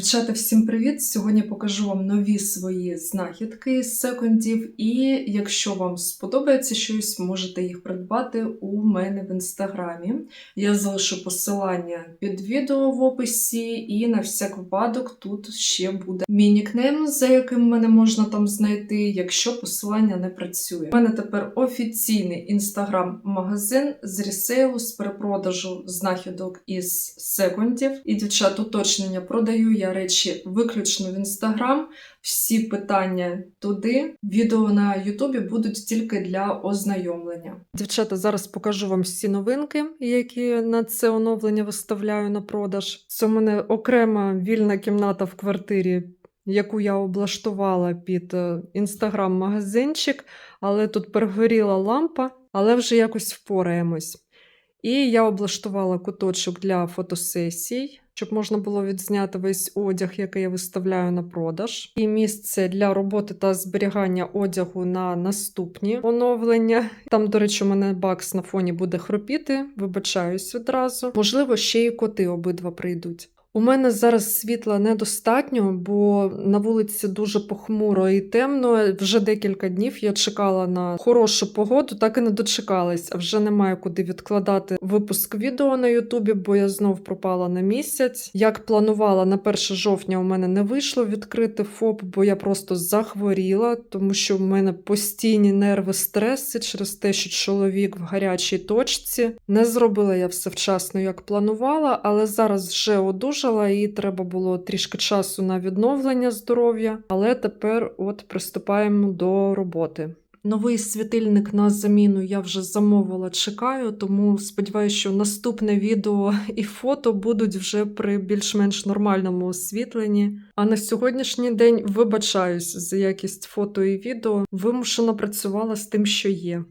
Дівчата, всім привіт! Сьогодні покажу вам нові свої знахідки з секундів, і якщо вам сподобається щось, можете їх придбати у мене в інстаграмі. Я залишу посилання під відео в описі, і на всяк випадок тут ще буде мій нікнейм, за яким мене можна там знайти, якщо посилання не працює. У мене тепер офіційний інстаграм-магазин з ресейлу, з перепродажу знахідок із секундів. І дівчат, уточнення продаю я речі виключно в інстаграм. Всі питання туди. Відео на Ютубі будуть тільки для ознайомлення. Дівчата, зараз покажу вам всі новинки, які на це оновлення виставляю на продаж. Це у мене окрема вільна кімната в квартирі, яку я облаштувала під е, інстаграм-магазинчик, але тут перегоріла лампа, але вже якось впораємось. І я облаштувала куточок для фотосесій, щоб можна було відзняти весь одяг, який я виставляю на продаж. І місце для роботи та зберігання одягу на наступні оновлення. Там, до речі, у мене бакс на фоні буде хропіти, вибачаюсь одразу. Можливо, ще й коти обидва прийдуть. У мене зараз світла недостатньо, бо на вулиці дуже похмуро і темно. Вже декілька днів я чекала на хорошу погоду, так і не дочекалась. А вже немає куди відкладати випуск відео на Ютубі, бо я знов пропала на місяць. Як планувала, на 1 жовтня у мене не вийшло відкрити ФОП, бо я просто захворіла, тому що в мене постійні нерви, стреси через те, що чоловік в гарячій точці. Не зробила я все вчасно, як планувала, але зараз вже одужала і треба було трішки часу на відновлення здоров'я. Але тепер от приступаємо до роботи. Новий світильник на заміну я вже замовила, чекаю, тому сподіваюся, що наступне відео і фото будуть вже при більш-менш нормальному освітленні. А на сьогоднішній день вибачаюсь за якість фото і відео. Вимушено працювала з тим, що є.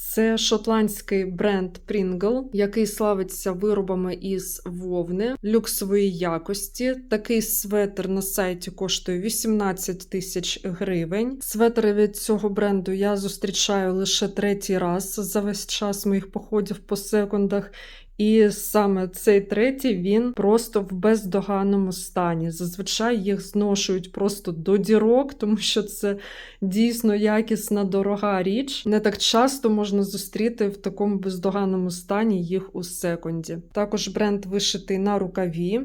Це шотландський бренд Pringle, який славиться виробами із вовни люксової якості. Такий светр на сайті коштує 18 тисяч гривень. Светри від цього бренду я зустрічаю лише третій раз за весь час моїх походів по секундах. І саме цей третій він просто в бездоганному стані. Зазвичай їх зношують просто до дірок, тому що це дійсно якісна дорога річ. Не так часто можна зустріти в такому бездоганному стані їх у секунді. Також бренд вишитий на рукаві.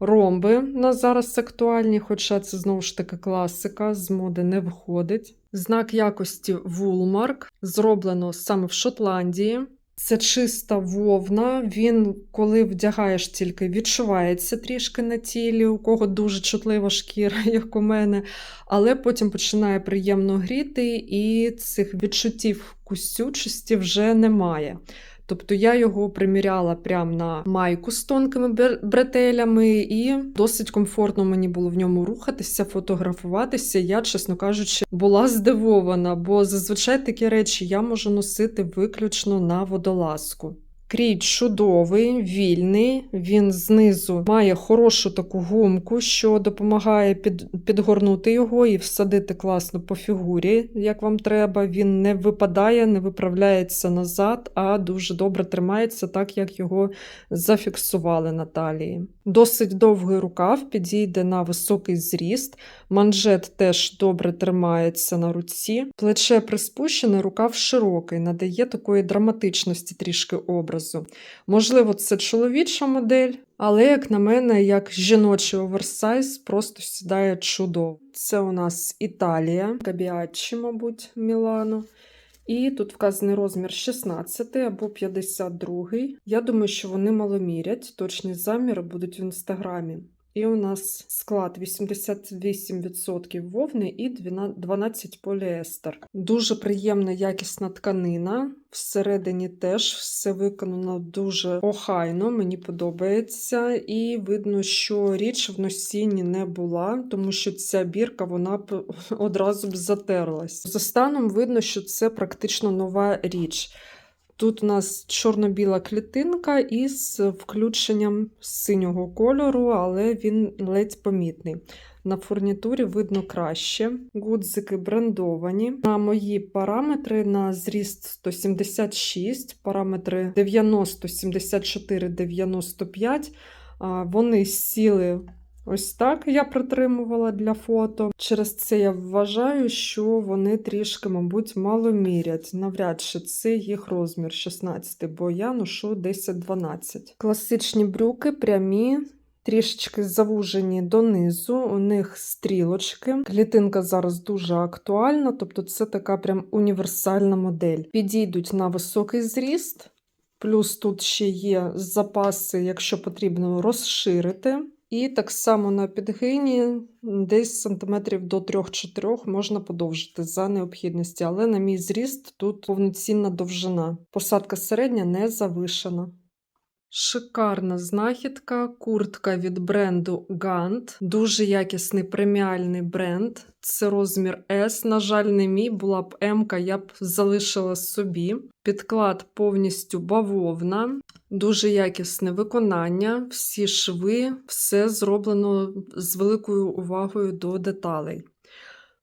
Ромби на зараз актуальні, хоча це знову ж таки класика, з моди не виходить. Знак якості Woolmark зроблено саме в Шотландії. Це чиста вовна. Він, коли вдягаєш, тільки відчувається трішки на тілі, у кого дуже чутлива шкіра, як у мене, але потім починає приємно гріти, і цих відчуттів кусючості вже немає. Тобто я його приміряла прямо на майку з тонкими бретелями, і досить комфортно мені було в ньому рухатися, фотографуватися. Я, чесно кажучи, була здивована, бо зазвичай такі речі я можу носити виключно на водолазку. Крій чудовий, вільний, він знизу має хорошу таку гумку, що допомагає під, підгорнути його і всадити класно по фігурі, як вам треба. Він не випадає, не виправляється назад, а дуже добре тримається, так як його зафіксували на талії. Досить довгий рукав, підійде на високий зріст, манжет теж добре тримається на руці, плече приспущене, рукав широкий, надає такої драматичності трішки образу. Можливо, це чоловіча модель, але, як на мене, як жіночий оверсайз, просто сідає чудово. Це у нас Італія, Габіаччі, мабуть, Мілано. І тут вказаний розмір 16 або 52. Я думаю, що вони маломірять. Точні заміри будуть в інстаграмі. І у нас склад 88% вовни і 12 поліестер. Дуже приємна якісна тканина. Всередині теж все виконано дуже охайно, мені подобається. І видно, що річ в носінні не була, тому що ця бірка вона б одразу б затерлась. За станом видно, що це практично нова річ. Тут у нас чорно-біла клітинка із включенням синього кольору, але він ледь помітний. На фурнітурі видно краще. Гудзики брендовані. На мої параметри на зріст 176, параметри 90, 74, 95. Вони сіли Ось так я притримувала для фото. Через це я вважаю, що вони трішки, мабуть, мало мірять. Навряд чи це їх розмір 16, бо я ношу 10-12. Класичні брюки прямі. Трішечки завужені донизу, у них стрілочки. Клітинка зараз дуже актуальна, тобто це така прям універсальна модель. Підійдуть на високий зріст, плюс тут ще є запаси, якщо потрібно розширити. І так само на підгині десь сантиметрів до 3-4 можна подовжити за необхідності, але на мій зріст тут повноцінна довжина. Посадка середня не завишена. Шикарна знахідка, куртка від бренду Gant. Дуже якісний преміальний бренд. Це розмір S. На жаль, не мій, була б М, я б залишила собі. Підклад повністю бавовна, дуже якісне виконання, всі шви, все зроблено з великою увагою до деталей.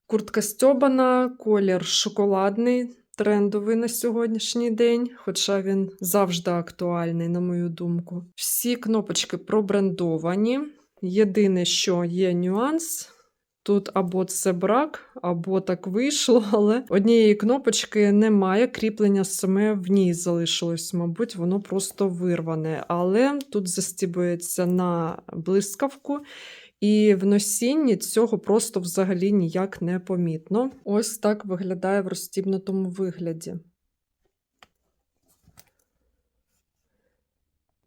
Куртка стьобана, колір шоколадний, трендовий на сьогоднішній день, хоча він завжди актуальний, на мою думку. Всі кнопочки пробрендовані. Єдине, що є нюанс. Тут або це брак, або так вийшло, але однієї кнопочки немає, кріплення саме в ній залишилось, мабуть, воно просто вирване. Але тут застібується на блискавку, і в носінні цього просто взагалі ніяк не помітно. Ось так виглядає в розстібнутому вигляді.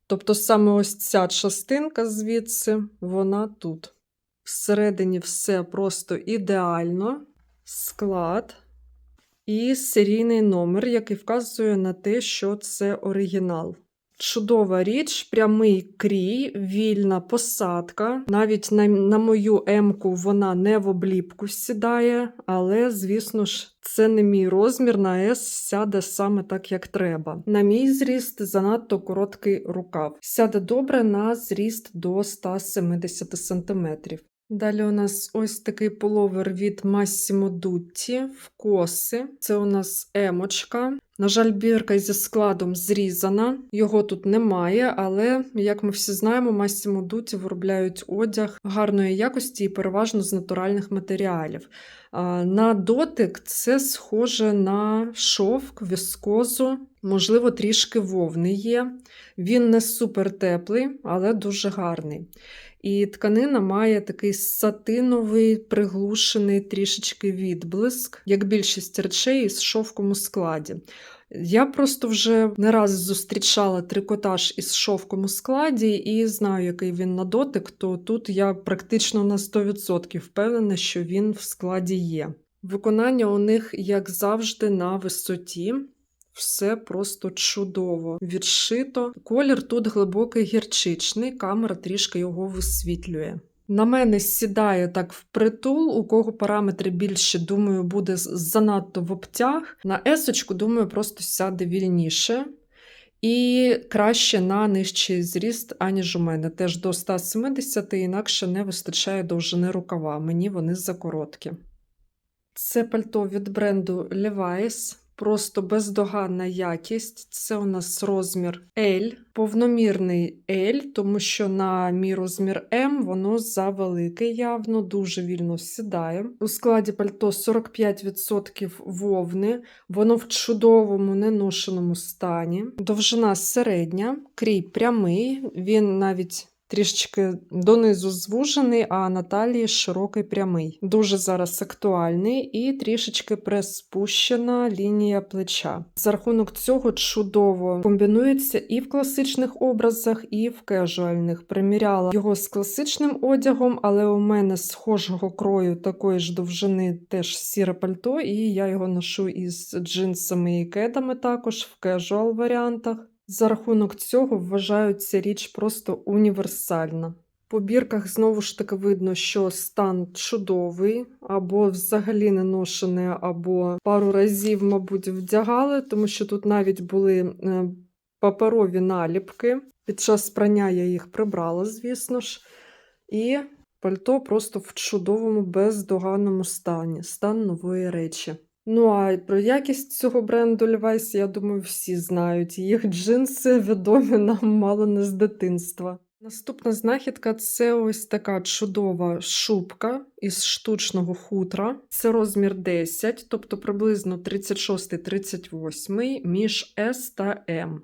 Тобто саме ось ця частинка звідси, вона тут. Всередині все просто ідеально, склад і серійний номер, який вказує на те, що це оригінал. Чудова річ, прямий крій, вільна посадка. Навіть на, на мою М-ку вона не в обліпку сідає, але, звісно ж, це не мій розмір, на S сяде саме так, як треба. На мій зріст занадто короткий рукав. Сяде добре на зріст до 170 см. Далі у нас ось такий пуловер від Massimo Dutti в коси. Це у нас емочка. На жаль, бірка зі складом зрізана, його тут немає, але, як ми всі знаємо, Massimo Dutti виробляють одяг гарної якості і переважно з натуральних матеріалів. На дотик це схоже на шовк, віскозу, можливо, трішки вовни є. Він не супер теплий, але дуже гарний. І тканина має такий сатиновий, приглушений трішечки відблиск, як більшість речей із шовком у складі. Я просто вже не раз зустрічала трикотаж із шовком у складі і знаю, який він на дотик, то тут я практично на 100% впевнена, що він в складі є. Виконання у них, як завжди, на висоті. Все просто чудово відшито. Колір тут глибокий гірчичний, камера трішки його висвітлює. На мене сідає так впритул, у кого параметри більше, думаю, буде занадто в обтяг. На есочку, думаю, просто сяде вільніше. І краще на нижчий зріст, аніж у мене. Теж до 170, інакше не вистачає довжини рукава. Мені вони закороткі. Це пальто від бренду Levi's. Просто бездоганна якість. Це у нас розмір L, повномірний L, тому що на мій розмір М воно завелике, явно, дуже вільно сідає. У складі пальто 45% вовни, воно в чудовому неношеному стані. Довжина середня, крій прямий, він навіть трішечки донизу звужений, а на широкий прямий. Дуже зараз актуальний і трішечки приспущена лінія плеча. За рахунок цього чудово комбінується і в класичних образах, і в кежуальних. Приміряла його з класичним одягом, але у мене схожого крою такої ж довжини теж сіре пальто, і я його ношу із джинсами і кедами також в кежуал варіантах. За рахунок цього вважаю ця річ просто універсальна. По бірках знову ж таки видно, що стан чудовий, або взагалі не ношене, або пару разів, мабуть, вдягали, тому що тут навіть були е, паперові наліпки. Під час прання я їх прибрала, звісно ж. І пальто просто в чудовому, бездоганному стані, стан нової речі. Ну, а про якість цього бренду Levi's, я думаю, всі знають. Їх джинси відомі нам мало не з дитинства. Наступна знахідка це ось така чудова шубка із штучного хутра. Це розмір 10, тобто приблизно 36-38 між S та M.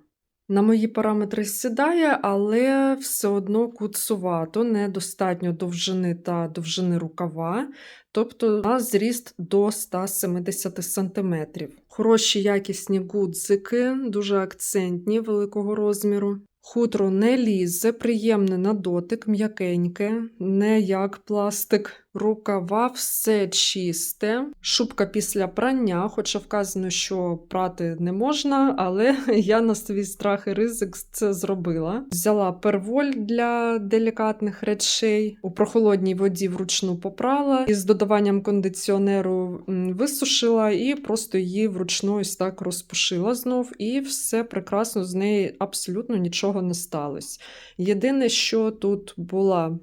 На мої параметри сідає, але все одно куцувато, недостатньо довжини та довжини рукава, тобто на зріст до 170 см. Хороші якісні гудзики, дуже акцентні великого розміру. Хутро не лізе, приємне на дотик, м'якеньке, не як пластик. Рукава все чисте. Шубка після прання, хоча вказано, що прати не можна, але я на свій страх і ризик це зробила. Взяла перволь для делікатних речей, у прохолодній воді вручну попрала і з додаванням кондиціонеру висушила і просто її вручну ось так розпушила знов, і все прекрасно з неї абсолютно нічого не сталося. Єдине, що тут була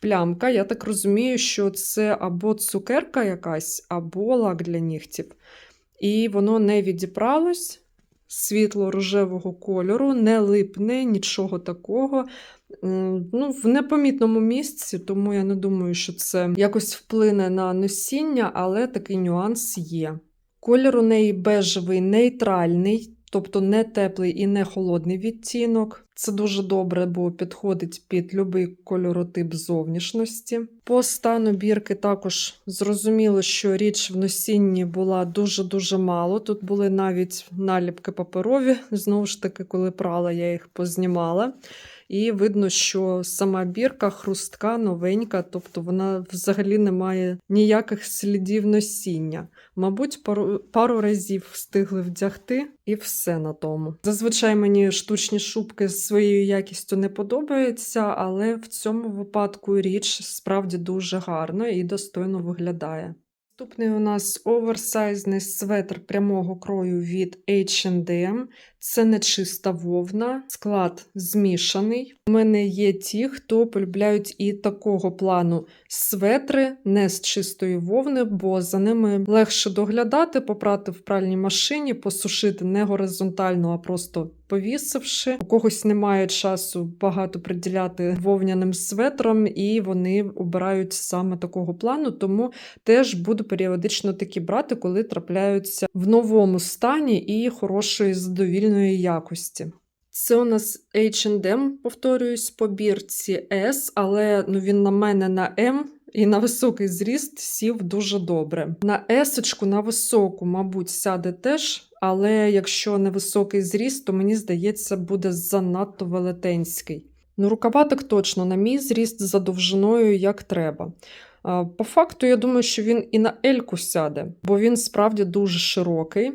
плямка, я так розумію, що це або цукерка якась, або лак для нігтів. І воно не відібралось світло-рожевого кольору, не липне, нічого такого. Ну, в непомітному місці, тому я не думаю, що це якось вплине на носіння, але такий нюанс є. Колір у неї бежевий, нейтральний, тобто не теплий і не холодний відтінок. Це дуже добре, бо підходить під будь-який кольоротип зовнішності. По стану бірки також зрозуміло, що річ в носінні була дуже-дуже мало. Тут були навіть наліпки паперові. Знову ж таки, коли прала, я їх познімала. І видно, що сама бірка хрустка, новенька, тобто вона взагалі не має ніяких слідів носіння. Мабуть, пару, пару разів встигли вдягти, і все на тому. Зазвичай мені штучні шубки з своєю якістю не подобаються, але в цьому випадку річ справді дуже гарно і достойно виглядає. Наступний у нас оверсайзний светр прямого крою від H&M. Це не чиста вовна, склад змішаний. У мене є ті, хто полюбляють і такого плану светри не з чистої вовни, бо за ними легше доглядати, попрати в пральній машині, посушити не горизонтально, а просто повісивши. У когось немає часу багато приділяти вовняним светрам, і вони обирають саме такого плану, тому теж буду періодично такі брати, коли трапляються в новому стані і хорошої задовільної якості. Це у нас H&M, повторююсь, по бірці S, але ну, він на мене на M і на високий зріст сів дуже добре. На S, на високу, мабуть, сяде теж, але якщо невисокий зріст, то мені здається, буде занадто велетенський. Ну, рукава точно, на мій зріст за довжиною як треба. По факту, я думаю, що він і на Ельку сяде, бо він справді дуже широкий.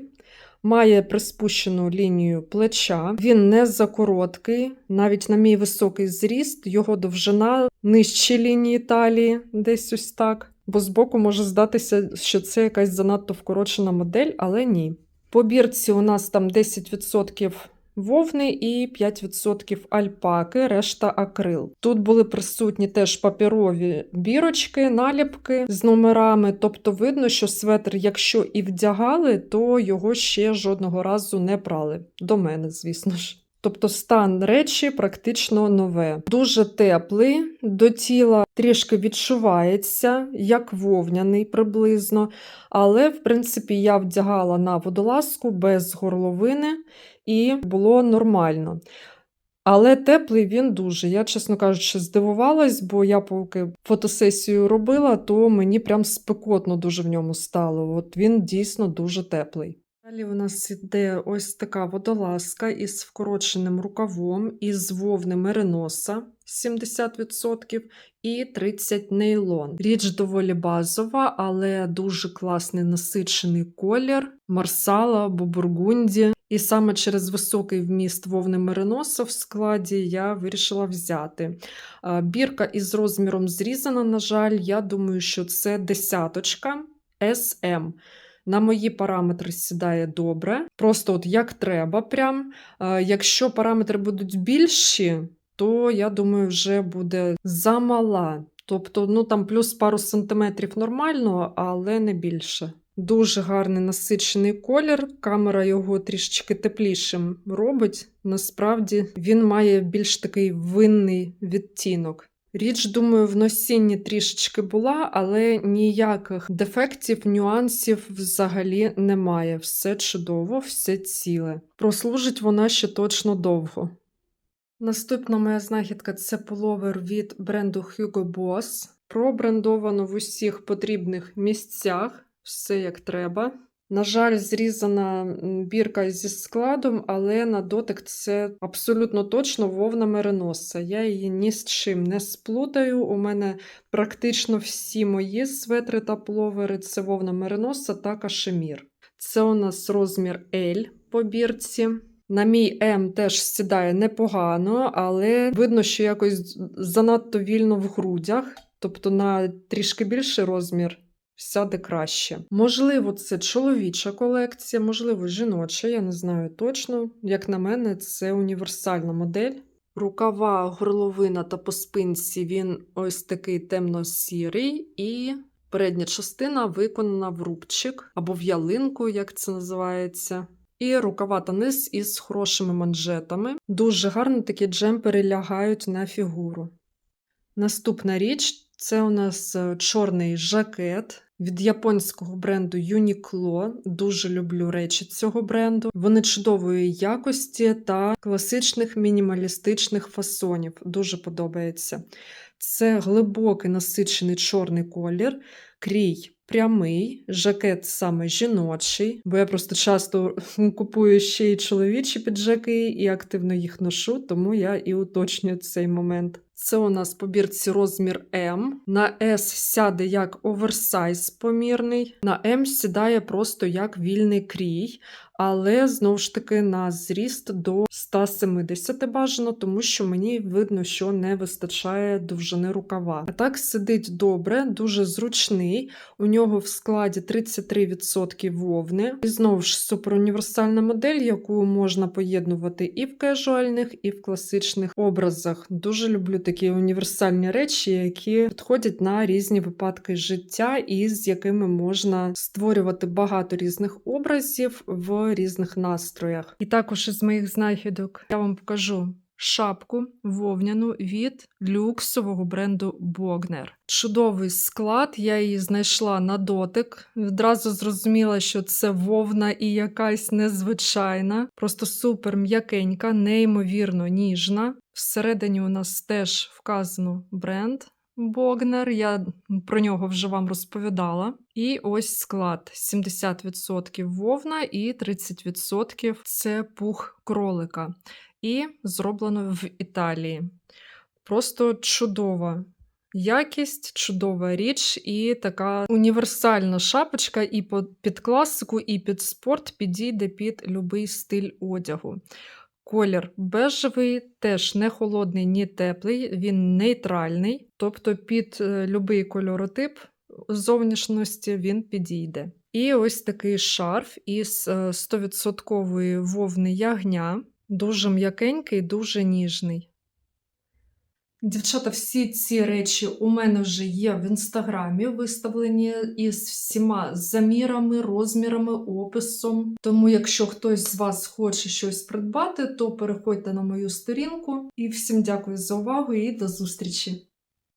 Має приспущену лінію плеча, він не закороткий, навіть на мій високий зріст, його довжина нижче лінії талії, десь ось так. Бо збоку може здатися, що це якась занадто вкорочена модель, але ні. По бірці у нас там 10% вовни і 5% альпаки, решта акрил. Тут були присутні теж паперові бірочки, наліпки з номерами. Тобто видно, що светр, якщо і вдягали, то його ще жодного разу не прали. До мене, звісно ж. Тобто стан речі практично нове. Дуже теплий, до тіла трішки відчувається, як вовняний приблизно. Але, в принципі, я вдягала на водолазку без горловини і було нормально. Але теплий він дуже. Я, чесно кажучи, здивувалась, бо я поки фотосесію робила, то мені прям спекотно дуже в ньому стало. От він дійсно дуже теплий. Далі у нас іде ось така водолазка із вкороченим рукавом, із вовни мериноса 70% і 30 нейлон. Річ доволі базова, але дуже класний насичений колір марсала або бургунді. І саме через високий вміст вовни мериноса в складі я вирішила взяти. Бірка із розміром зрізана, на жаль, я думаю, що це десяточка SM. На мої параметри сідає добре. Просто от як треба. прям. Якщо параметри будуть більші, то я думаю, вже буде замала. Тобто, ну там плюс пару сантиметрів нормально, але не більше. Дуже гарний насичений колір. Камера його трішечки теплішим робить. Насправді він має більш такий винний відтінок. Річ, думаю, в носінні трішечки була, але ніяких дефектів, нюансів взагалі немає. Все чудово, все ціле. Прослужить вона ще точно довго. Наступна моя знахідка це пуловер від бренду Hugo Boss. Пробрендовано в усіх потрібних місцях, все як треба. На жаль, зрізана бірка зі складом, але на дотик це абсолютно точно вовна мериноса. Я її ні з чим не сплутаю. У мене практично всі мої светри та пуловери це вовна мериноса та кашемір. Це у нас розмір L по бірці. На мій М теж сідає непогано, але видно, що якось занадто вільно в грудях, тобто на трішки більший розмір сяде краще. Можливо, це чоловіча колекція, можливо, жіноча, я не знаю точно. Як на мене, це універсальна модель. Рукава, горловина та по спинці він ось такий темно-сірий, і передня частина виконана в рубчик або в ялинку, як це називається. І рукава та низ із хорошими манжетами. Дуже гарно такі джемпери лягають на фігуру. Наступна річ це у нас е, чорний жакет від японського бренду Uniqlo. Дуже люблю речі цього бренду. Вони чудової якості та класичних мінімалістичних фасонів. Дуже подобається. Це глибокий насичений чорний колір, крій прямий, жакет саме жіночий, бо я просто часто купую ще й чоловічі піджаки і активно їх ношу, тому я і уточнюю цей момент. Це у нас по бірці розмір М. На S сяде як оверсайз помірний, на М сідає просто як вільний крій, але знову ж таки на зріст до 170 бажано, тому що мені видно, що не вистачає довжини рукава. А так сидить добре, дуже зручний. У нього в складі 33% вовни. І знову ж суперуніверсальна модель, яку можна поєднувати і в кежуальних, і в класичних образах. Дуже люблю такі універсальні речі, які підходять на різні випадки життя, і з якими можна створювати багато різних образів в різних настроях. І також із моїх знахідок я вам покажу. Шапку вовняну від люксового бренду Bogner. Чудовий склад, я її знайшла на дотик. Відразу зрозуміла, що це вовна і якась незвичайна, просто супер м'якенька, неймовірно ніжна. Всередині у нас теж вказано бренд Bogner. Я про нього вже вам розповідала. І ось склад: 70% вовна і 30% це пух кролика. І зроблено в Італії. Просто чудова якість, чудова річ, і така універсальна шапочка і під класику, і під спорт підійде під будь-який стиль одягу. Колір бежевий, теж не холодний, ні теплий, він нейтральний, тобто під е, будь-який кольоротип зовнішності він підійде. І ось такий шарф із е, 100% вовни ягня, дуже м'якенький, дуже ніжний. Дівчата, всі ці речі у мене вже є в інстаграмі, виставлені із всіма замірами, розмірами, описом. Тому, якщо хтось з вас хоче щось придбати, то переходьте на мою сторінку. І всім дякую за увагу і до зустрічі!